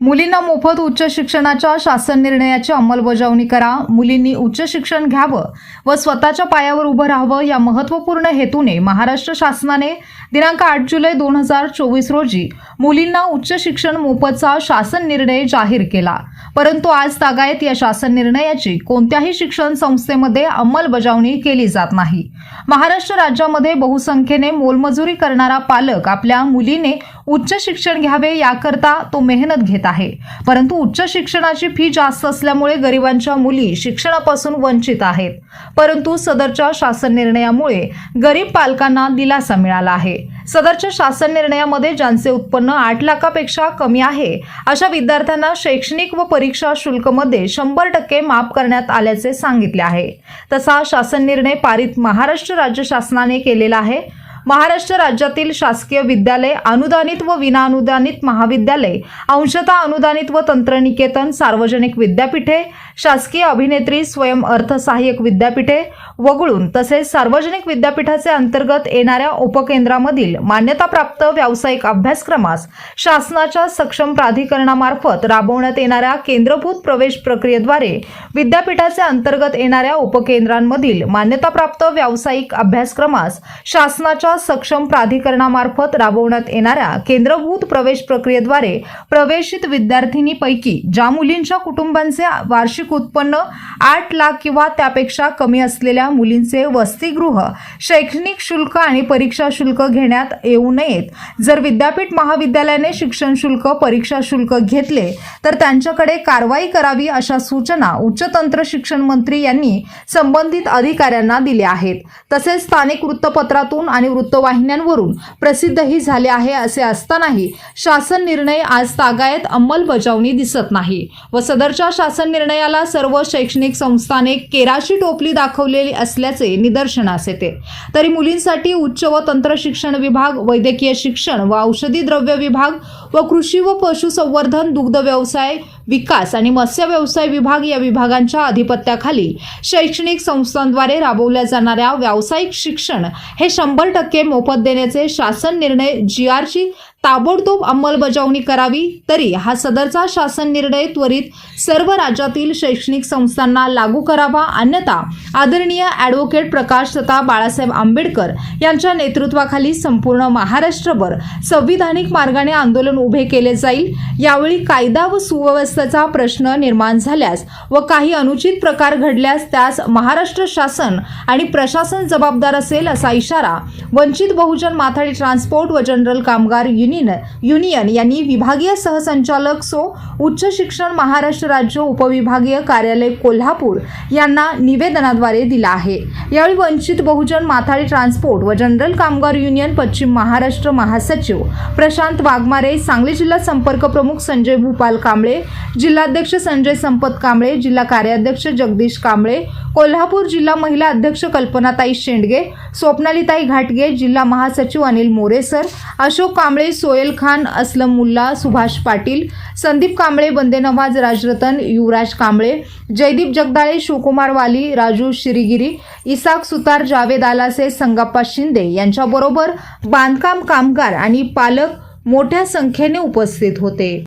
मुलींना मोफत उच्च शिक्षणाच्या शासन निर्णयाची अंमलबजावणी करा. मुलींनी उच्च शिक्षण घ्यावं व स्वतःच्या पायावर उभं राहावं या महत्त्वपूर्ण हेतूने महाराष्ट्र शासनाने दिनांक आठ जुलै दोन हजार चोवीस रोजी मुलींना उच्च शिक्षण मोफतचा शासन निर्णय जाहीर केला. परंतु आज तागायत या शासन निर्णयाची कोणत्याही शिक्षण संस्थेमध्ये अंमलबजावणी केली जात नाही. महाराष्ट्र राज्यामध्ये बहुसंख्येने मोलमजुरी करणारा पालक आपल्या मुलीने उच्च शिक्षण घ्यावे याकरता तो मेहनत घेत आहे. परंतु उच्च शिक्षणाची फी जास्त असल्यामुळे गरिबांच्या मुली शिक्षणापासून वंचित आहेत. परंतु सदरच्या शासन निर्णयामुळे गरीब पालकांना दिलासा मिळाला आहे. सदरच्या शासन निर्णयामध्ये ज्यांचे उत्पन्न आठ लाखापेक्षा कमी आहे अशा विद्यार्थ्यांना शैक्षणिक व परीक्षा शुल्कमध्ये शंभर टक्के माफ करण्यात आल्याचे सांगितले आहे. तसा शासन निर्णय पारित महाराष्ट्र राज्य शासनाने केलेला आहे. महाराष्ट्र राज्यातील शासकीय विद्यालय अनुदानित व विनाअनुदानित महाविद्यालय अंशतः अनुदानित व तंत्रनिकेतन सार्वजनिक विद्यापीठे शासकीय अभिनेत्री स्वयं अर्थसहाय्यक विद्यापीठे वगळून तसेच सार्वजनिक विद्यापीठाचे अंतर्गत येणाऱ्या उपकेंद्रामधील मान्यताप्राप्त व्यावसायिक अभ्यासक्रमास शासनाच्या सक्षम प्राधिकरणामार्फत राबवण्यात येणाऱ्या केंद्रभूत प्रवेश प्रक्रियेद्वारे विद्यापीठाचे अंतर्गत येणाऱ्या उपकेंद्रांमधील मान्यताप्राप्त व्यावसायिक अभ्यासक्रमास शासनाच्या सक्षम प्राधिकरणामार्फत राबवण्यात येणाऱ्या केंद्रभूत प्रवेश प्रक्रियेद्वारे प्रवेशित विद्यार्थिनीपैकी ज्या मुलींच्या कुटुंबांचे वार्षिक उत्पन्न आठ लाख किंवा त्यापेक्षा कमी असलेल्या मुलींचे वसतिगृह शैक्षणिक शुल्क आणि परीक्षा शुल्क घेण्यात येऊ नयेत. जर विद्यापीठ महाविद्यालयाने शिक्षण शुल्क परीक्षा शुल्क घेतले तर त्यांच्याकडे कारवाई करावी अशा सूचना उच्च तंत्र शिक्षण मंत्री यांनी संबंधित अधिकाऱ्यांना दिल्या आहेत. तसेच स्थानिक वृत्तपत्रातून आणि वृत्तवाहिन्यांवरून प्रसिद्धही झाले आहे असे असतानाही शासन निर्णय आज तागायत अंमलबजावणी दिसत नाही व सदरच्या शासन निर्णयाला सर्व शैक्षणिक संस्थाने केराची टोपली दाखवलेली असल्याचे निदर्शनास येते. तरी मुलींसाठी उच्च व तंत्र शिक्षण विभाग वैद्यकीय शिक्षण व औषधी द्रव्य विभाग व कृषी व पशुसंवर्धन दुग्ध व्यवसाय विकास आणि मत्स्य व्यवसाय विभाग या विभागांच्या अधिपत्याखाली शैक्षणिक संस्थांद्वारे राबवल्या जाणाऱ्या व्यावसायिक शिक्षण हे शंभर टक्के मोफत देण्याचे शासन निर्णय जी आरची ताबडतोब अंमलबजावणी करावी तरी हा सदरचा शासन निर्णय त्वरित सर्व राज्यातील शैक्षणिक संस्थांना लागू करावा. अन्यथा आदरणीय ॲडव्होकेट प्रकाश तथा बाळासाहेब आंबेडकर यांच्या नेतृत्वाखाली संपूर्ण महाराष्ट्रभर संविधानिक मार्गाने आंदोलन उभे केले जाईल. यावेळी कायदा व सुव्यवस्थेचा प्रश्न निर्माण झाल्यास व काही अनुचित प्रकार घडल्यास त्यास महाराष्ट्र शासन आणि प्रशासन जबाबदार असेल असा इशारा वंचित बहुजन माथाडी ट्रान्सपोर्ट व general Kamgar union union union यांनी विभागीय सहसंचालक सो उच्च शिक्षण महाराष्ट्र राज्य उपविभागीय कार्यालय कोल्हापूर यांना निवेदनाद्वारे दिला आहे. यावेळी वंचित बहुजन माथाडी ट्रान्सपोर्ट व जनरल कामगार युनियन पश्चिम महाराष्ट्र महासचिव प्रशांत वाघमारे सांगली जिल्हा संपर्क प्रमुख संजय भूपाल कांबळे जिल्हाध्यक्ष संजय संपत कांबळे जिल्हा कार्याध्यक्ष जगदीश कांबळे कोल्हापूर जिल्हा महिला अध्यक्ष कल्पनाताई शेंडगे स्वप्नालीताई घाटगे जिल्हा महासचिव अनिल मोरेसर अशोक कांबळे सोयल खान असलम मुल्ला सुभाष पाटील संदीप कांबळे बंदे नवाज राजरतन युवराज कांबळे जयदीप जगदाळे शिवकुमार वाली राजू शिरीगिरी इसाक सुतार जावेद आलासे संगप्पा शिंदे यांच्याबरोबर बांधकाम कामगार आणि पालक मोठ्या संख्येने उपस्थित होते.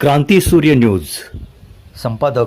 क्रांती सूर्य न्यूज. संपादक